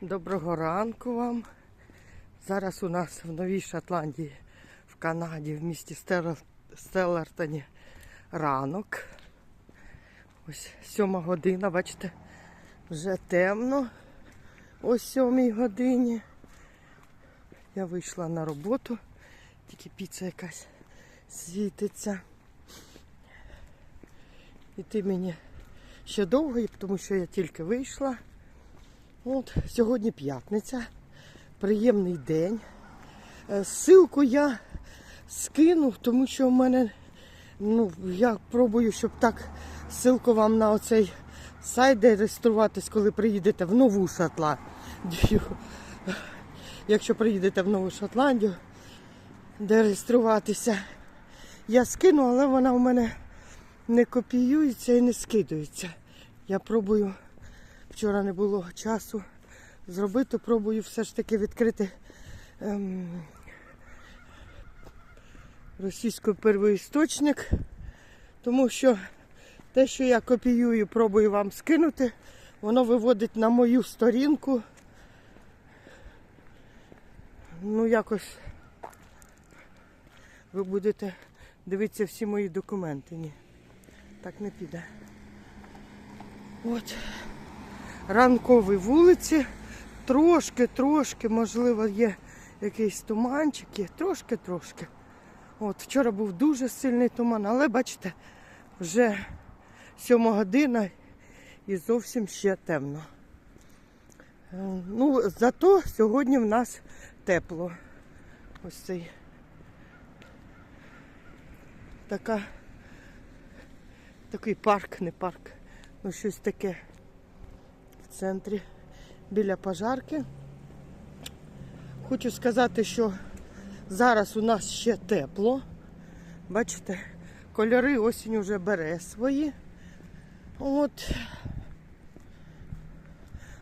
Доброго ранку вам. Зараз у нас в Новій Шотландії, в Канаді, в місті Стелла- Стеллартоні ранок. Ось сьома година, бачите, вже темно. Ось сьомій годині. Я вийшла на роботу, тільки піца якась світиться. Іти мені ще довго, тому що я тільки вийшла. От, сьогодні п'ятниця, приємний день. Е, Ссылку я скину, тому що в мене, ну, я пробую, щоб так ссылку вам на оцей сайт, де реєструватись, коли приїдете в Нову Шотландію. Якщо приїдете в Нову Шотландію, де реєструватися, я скину, але вона у мене не копіюється і не скидується. Я пробую Вчора не було часу зробити, пробую все ж таки відкрити ем, російський первоісточник, тому що те, що я копіюю, пробую вам скинути, воно виводить на мою сторінку. Ну, якось ви будете дивитися всі мої документи. Ні, так не піде. От ранковій вулиці. Трошки, трошки, можливо, є якийсь туманчик, є трошки-трошки. От, вчора був дуже сильний туман, але бачите, вже сьома година і зовсім ще темно. Е, Ну, зато сьогодні в нас тепло. Ось цей така, такий парк, не парк, ну щось таке центрі біля пожарки. Хочу сказати, що зараз у нас ще тепло. Бачите, кольори осінь вже бере свої. От.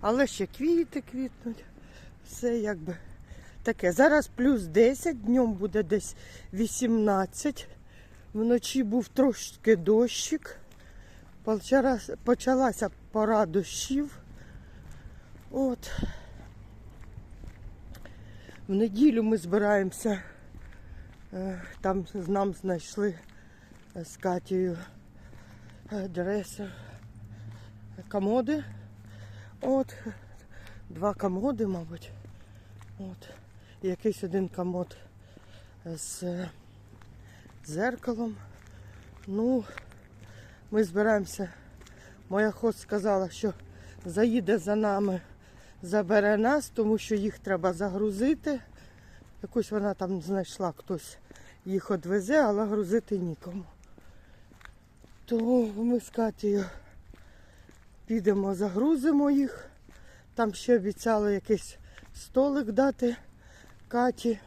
Але ще квіти квітнуть. Все якби таке. Зараз плюс 10, днем буде десь 18. Вночі був трошки дощик. Почалася пора дощів. От. В неділю ми збираємося. е, Там з нам знайшли е, з Катією е, дресер, комоди. От. Два комоди, мабуть. От. Якийсь один комод з дзеркалом. Ну, ми збираємося. Моя хост сказала, що заїде за нами, забере нас, тому що їх треба загрузити. Якусь вона там знайшла, хтось їх відвезе, але грузити нікому. То ми з Катією підемо, загрузимо їх. Там ще обіцяли якийсь столик дати Каті.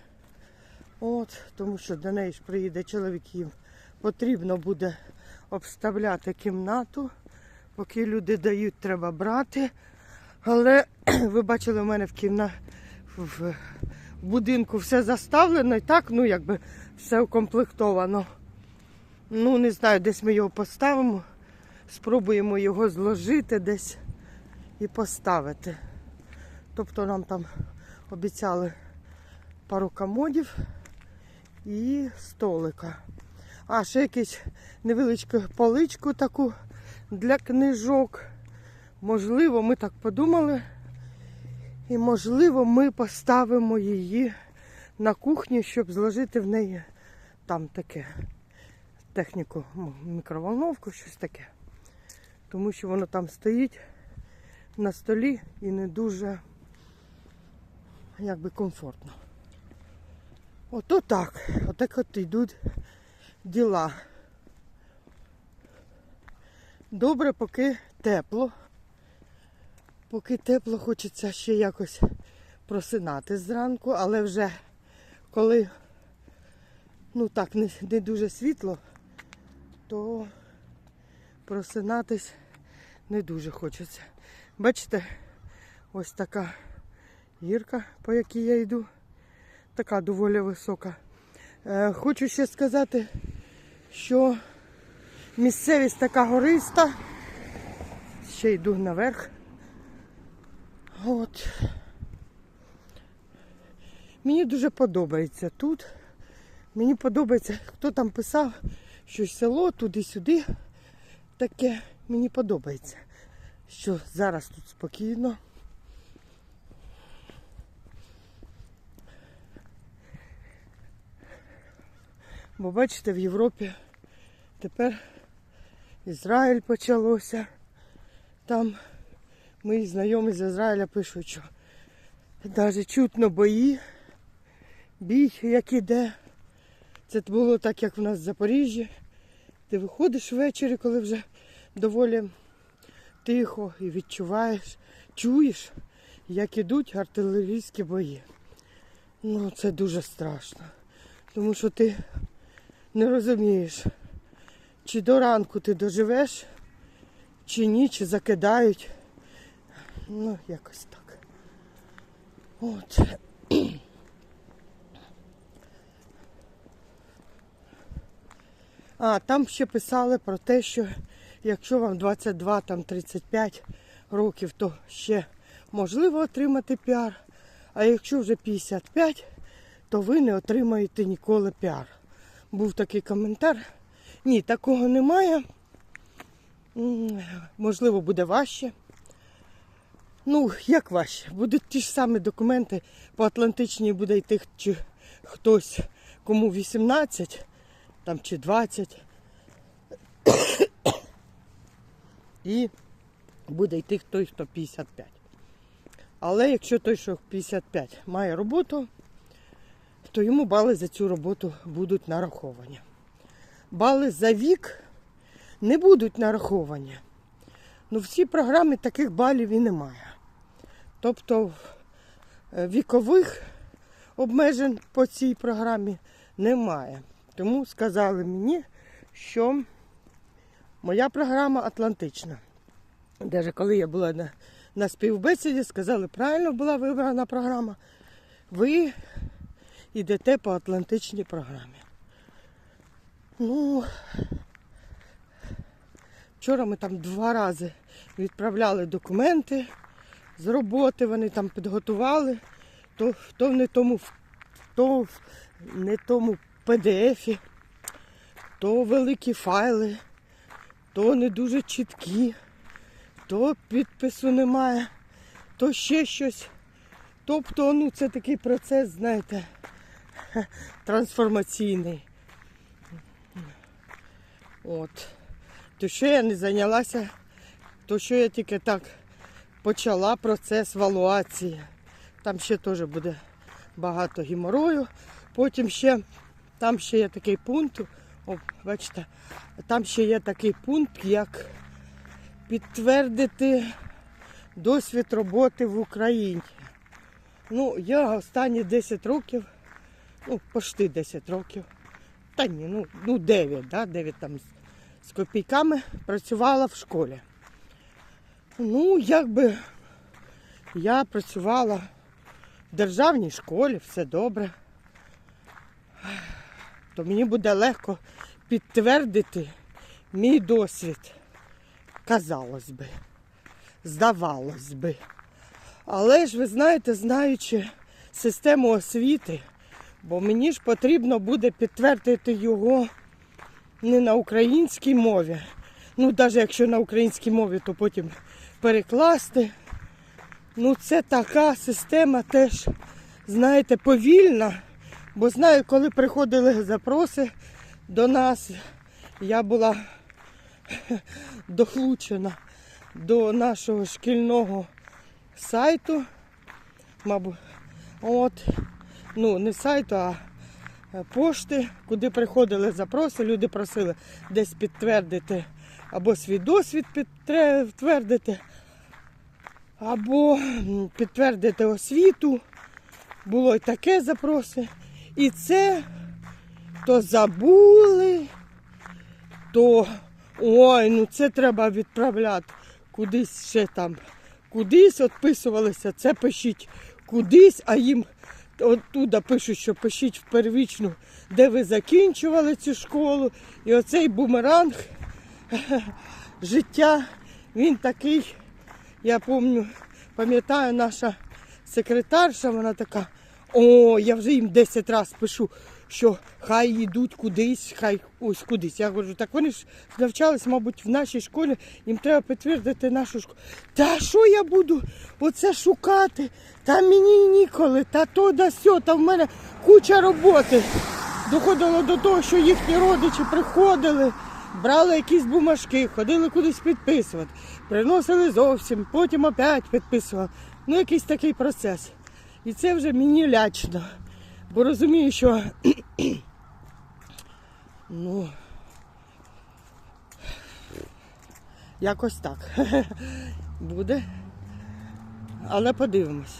От, тому що до неї ж приїде чоловік, їм потрібно буде обставляти кімнату. Поки люди дають, треба брати. Але ви бачили, у мене в кімна в в будинку все заставлено і так, ну якби все укомплектовано. Ну, не знаю, десь ми його поставимо. Спробуємо його зложити десь і поставити. Тобто нам там обіцяли пару комодів і столика. А ще якусь невеличку поличку таку для книжок. Можливо, ми так подумали. І можливо, ми поставимо її на кухні, щоб зложити в неї там таке техніку, мікроволновку, щось таке. Тому що воно там стоїть на столі і не дуже якби комфортно. Ото так. Отак от йдуть діла. Добре, поки тепло. Поки тепло, хочеться ще якось просинати зранку, але вже коли ну так не, не дуже світло, то просинатись не дуже хочеться. Бачите, ось така гірка, по якій я йду, така доволі висока. Е, хочу ще сказати, що місцевість така гориста. Ще йду наверх. От. Мені дуже подобається тут. Мені подобається, хто там писав, що село туди-сюди. Таке мені подобається, що зараз тут спокійно. Бо бачите, в Європі тепер Ізраїль почалося. Там мої знайомі з Ізраїля пишуть, що навіть чутно бої, бій, як іде. Це було так, як в нас в Запоріжжі. Ти виходиш ввечері, коли вже доволі тихо і відчуваєш, чуєш, як ідуть артилерійські бої. Ну, це дуже страшно. Тому що ти не розумієш, чи до ранку ти доживеш, чи ні, чи закидають. Ну, якось так. От. А, там ще писали про те, що якщо вам 22, там 35 років, то ще можливо отримати піар. А якщо вже 55, то ви не отримаєте ніколи піар. Був такий коментар. Ні, такого немає. Можливо, буде важче. Ну, як важче? Будуть ті ж самі документи по Атлантичній буде йти чи хтось, кому 18, там чи 20. І буде йти той, хто 55. Але якщо той, що 55 має роботу, то йому бали за цю роботу будуть нараховані. Бали за вік не будуть нараховані. Ну, в цій програмі таких балів і немає. Тобто е, вікових обмежень по цій програмі немає. Тому сказали мені, що моя програма Атлантична. Навіть коли я була на, на співбесіді, сказали, правильно була вибрана програма. Ви йдете по Атлантичній програмі. Ну, вчора ми там два рази відправляли документи з роботи, вони там підготували, то, то не тому, то в не тому PDF, то великі файли, то не дуже чіткі, то підпису немає, то ще щось. Тобто, ну, це такий процес, знаєте, трансформаційний. От. То що я не зайнялася, то що я тільки так почала процес валуації. Там ще теж буде багато геморою. Потім ще, там ще є такий пункт, о, бачите, там ще є такий пункт, як підтвердити досвід роботи в Україні. Ну, я останні 10 років, ну, почти 10 років, та ні, ну, ну 9, да, 9 там з, копійками працювала в школі. Ну, якби я працювала в державній школі, все добре. То мені буде легко підтвердити мій досвід. Казалось би, здавалось би. Але ж ви знаєте, знаючи систему освіти, бо мені ж потрібно буде підтвердити його не на українській мові. Ну, навіть якщо на українській мові, то потім перекласти. Ну, це така система теж, знаєте, повільна. Бо знаю, коли приходили запроси до нас, я була дохлучена до нашого шкільного сайту. Мабуть, от, ну, не сайту, а е, пошти, куди приходили запроси, люди просили десь підтвердити або свій досвід підтвердити, або підтвердити освіту. Було й таке запроси. І це то забули, то ой, ну це треба відправляти кудись ще там. Кудись відписувалися, це пишіть кудись, а їм оттуда пишуть, що пишіть в первічну, де ви закінчували цю школу. І оцей бумеранг життя, він такий, я пам'ятаю, пам'ятаю, наша секретарша, вона така, О, я вже їм 10 разів пишу, що хай йдуть кудись, хай ось кудись. Я говорю, так вони ж навчались, мабуть, в нашій школі, їм треба підтвердити нашу школу. Та що я буду оце шукати? Та мені ніколи, та то да сьо, та в мене куча роботи. Доходило до того, що їхні родичі приходили, брали якісь бумажки, ходили кудись підписувати, приносили зовсім, потім опять підписували. Ну, якийсь такий процес. І це вже мені лячно. Бо розумію, що ну якось так буде. Але подивимось.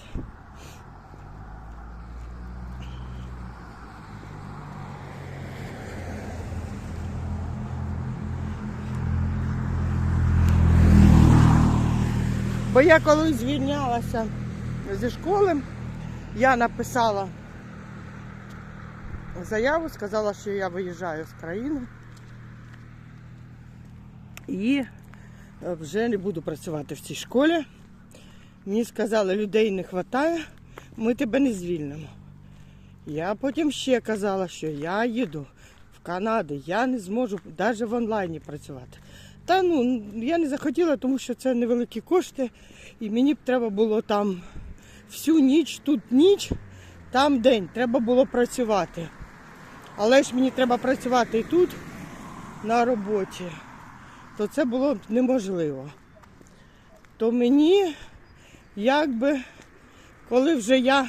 Бо я коли звільнялася зі школи, я написала заяву, сказала, що я виїжджаю з країни і е, вже не буду працювати в цій школі. Мені сказали, людей не вистачає, ми тебе не звільнимо. Я потім ще казала, що я їду в Канаду, я не зможу навіть в онлайні працювати. Та ну я не захотіла, тому що це невеликі кошти, і мені б треба було там всю ніч, тут ніч, там день. Треба було працювати. Але ж мені треба працювати і тут на роботі, то це було б неможливо. То мені, якби, коли вже я.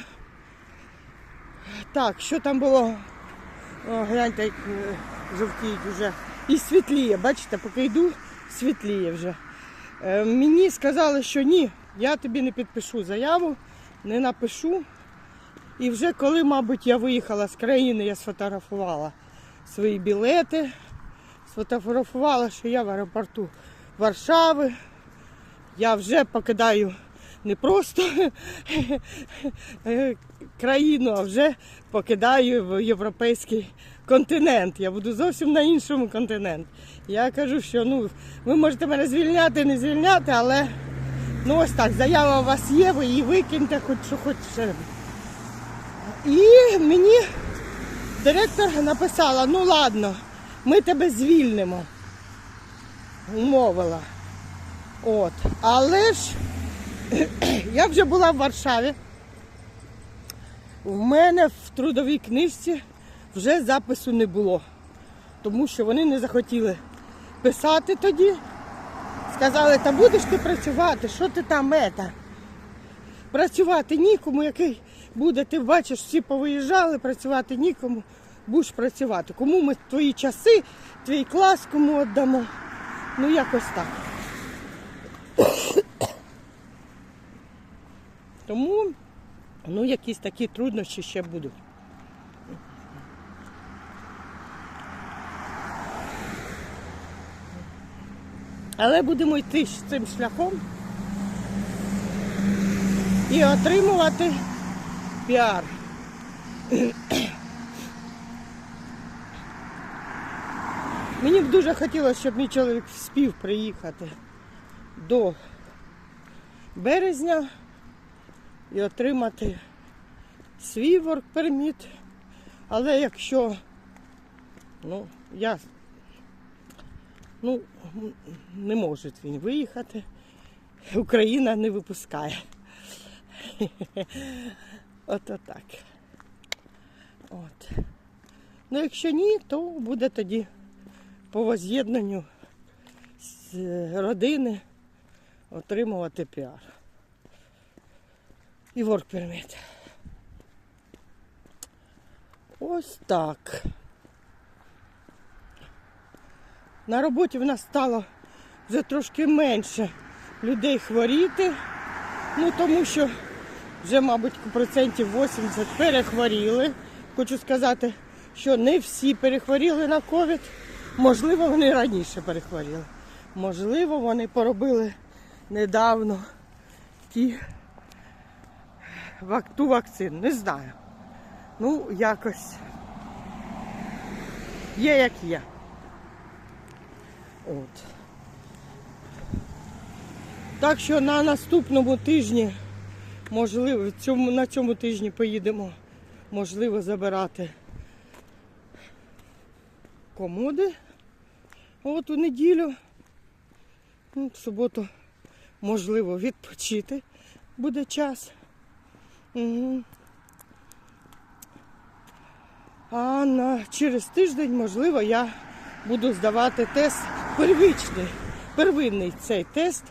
Так, що там було? О, гляньте, як е, жовтіють вже. І світліє, бачите, поки йду, світліє вже. Е, мені сказали, що ні, я тобі не підпишу заяву, не напишу. І вже коли, мабуть, я виїхала з країни, я сфотографувала свої білети, сфотографувала, що я в аеропорту Варшави. Я вже покидаю не просто е, країну, а вже покидаю в європейський континент. Я буду зовсім на іншому континенті. Я кажу, що ну, ви можете мене звільняти, не звільняти, але ну ось так, заява у вас є, ви її викиньте, хоч що хочете. І мені директор написала, ну ладно, ми тебе звільнимо. Умовила. От. Але ж я вже була в Варшаві. У мене в трудовій книжці вже запису не було, тому що вони не захотіли писати тоді. Сказали, та будеш ти працювати, що ти там ета? Працювати нікому, який буде, ти бачиш, всі повиїжджали, працювати нікому, будеш працювати. Кому ми твої часи, твій клас кому віддамо. Ну якось так. Тому ну, якісь такі труднощі ще будуть. Але будемо йти цим шляхом і отримувати піар. Мені б дуже хотілося, щоб мій чоловік спів приїхати до березня і отримати свій ворк-перміт. Але якщо ну, я ну, не може він виїхати, Україна не випускає. Ото так. От. Ну, якщо ні, то буде тоді по воз'єднанню з родини отримувати піар. І ворк перміт. Ось так. На роботі в нас стало вже трошки менше людей хворіти. Ну тому що вже, мабуть, процентів 80 перехворіли. Хочу сказати, що не всі перехворіли на ковід. Можливо, вони раніше перехворіли. Можливо, вони поробили недавно ті, ту вакцину. Не знаю. Ну, якось є як є. От. Так що на наступному тижні, можливо, цьому, на цьому тижні поїдемо можливо забирати комоди. От у неділю, ну, в суботу, можливо, відпочити буде час. Угу. А на, через тиждень, можливо, я буду здавати тест первичний, первинний цей тест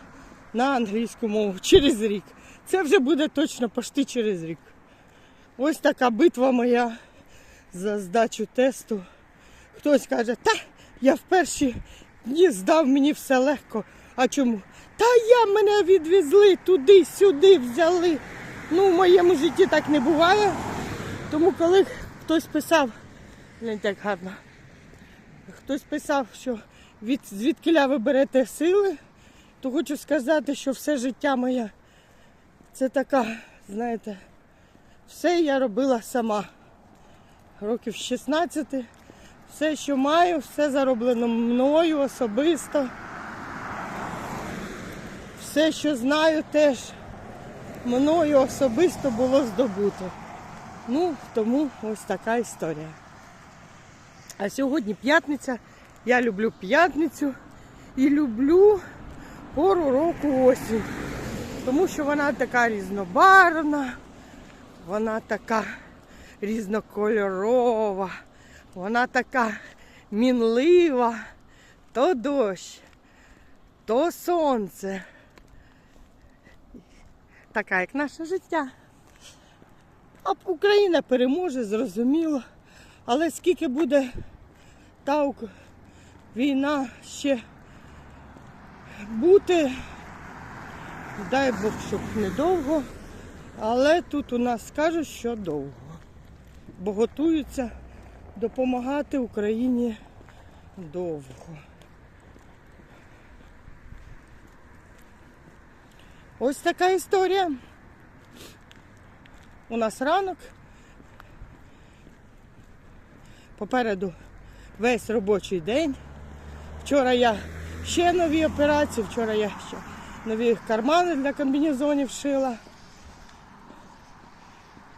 на англійську мову через рік. Це вже буде точно почти через рік. Ось така битва моя за здачу тесту. Хтось каже, та я в перші дні здав мені все легко. А чому? Та я мене відвезли туди, сюди взяли. Ну, в моєму житті так не буває. Тому коли хтось писав, глянь, так гарно, хтось писав, що від, звідкиля ви берете сили, то хочу сказати, що все життя моє це така, знаєте, все я робила сама. Років 16. Все, що маю, все зароблено мною особисто. Все, що знаю, теж мною особисто було здобуто. Ну, тому ось така історія. А сьогодні п'ятниця. Я люблю п'ятницю і люблю пору року осінь. Тому що вона така різнобарвна, вона така різнокольорова, вона така мінлива, то дощ, то сонце. Така, як наше життя. А Україна переможе, зрозуміло. Але скільки буде та війна ще бути, дай Бог, щоб недовго. Але тут у нас кажуть, що довго. Бо готуються допомагати Україні довго. Ось така історія. У нас ранок. Попереду весь робочий день. Вчора я ще нові операції, вчора я ще нові кармани для комбінезонів шила.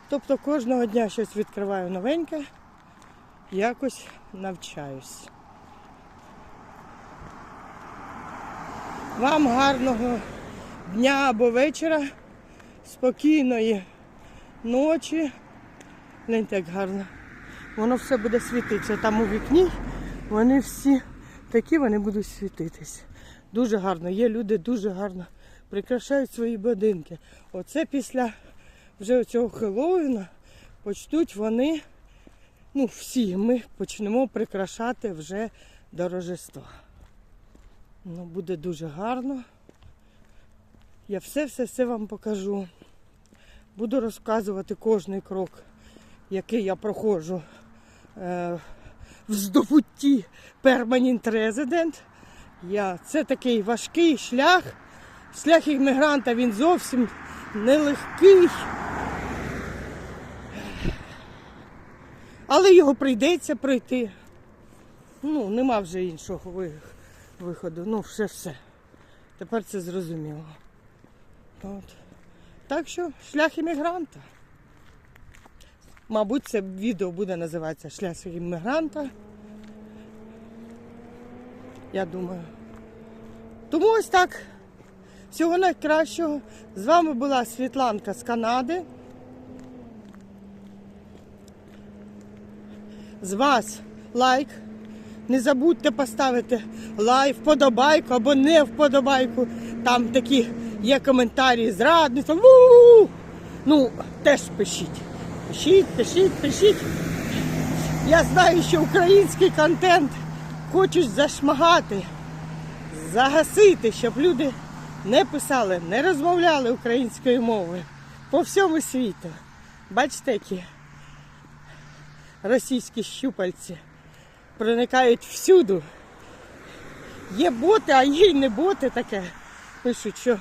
Тобто кожного дня щось відкриваю новеньке, якось навчаюсь. Вам гарного дня або вечора, спокійної ночі. Гляньте, як гарно. Воно все буде світитися. Там у вікні вони всі такі, вони будуть світитись. Дуже гарно. Є люди дуже гарно прикрашають свої будинки. Оце після вже цього Хеллоуіна почнуть вони, ну всі ми почнемо прикрашати вже до Рождества. Ну, буде дуже гарно. Я все-все-все вам покажу. Буду розказувати кожний крок, який я проходжу е, в здобутті Permanent Resident. Я, це такий важкий шлях. Шлях іммігранта він зовсім нелегкий. Але його прийдеться пройти. Ну, нема вже іншого виходу. Ну, все все. Тепер це зрозуміло. От. Так що шлях іммігранта. Мабуть, це відео буде називатися Шлях іммігранта. Я думаю. Тому ось так. Всього найкращого. З вами була Світланка з Канади. З вас лайк. Не забудьте поставити лайк, вподобайку або не вподобайку. Там такі є коментарі зрадництва. Ву! Ну, теж пишіть. Пишіть, пишіть, пишіть. Я знаю, що український контент хочуть зашмагати, загасити, щоб люди не писали, не розмовляли українською мовою по всьому світу. Бачите, які російські щупальці проникають всюду. Є боти, а є й не боти таке. Пишуть, що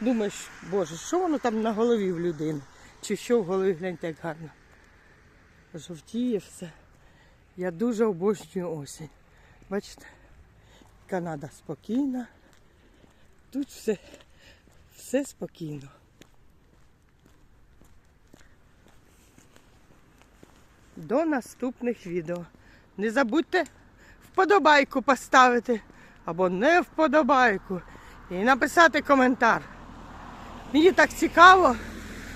думаєш, боже, що воно там на голові в людини? Чи що в голові гляньте, як гарно. Жовтіє все. Я дуже обожнюю осінь. Бачите? Канада спокійна. Тут все, все спокійно. до наступних відео. Не забудьте вподобайку поставити або не вподобайку і написати коментар. Мені так цікаво,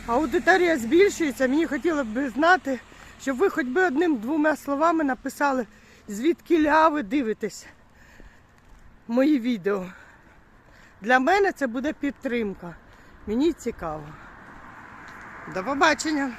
аудиторія збільшується. Мені хотілося б знати, щоб ви хоч би одним-двома словами написали, звідки ля ви дивитесь мої відео. Для мене це буде підтримка. Мені цікаво. До побачення!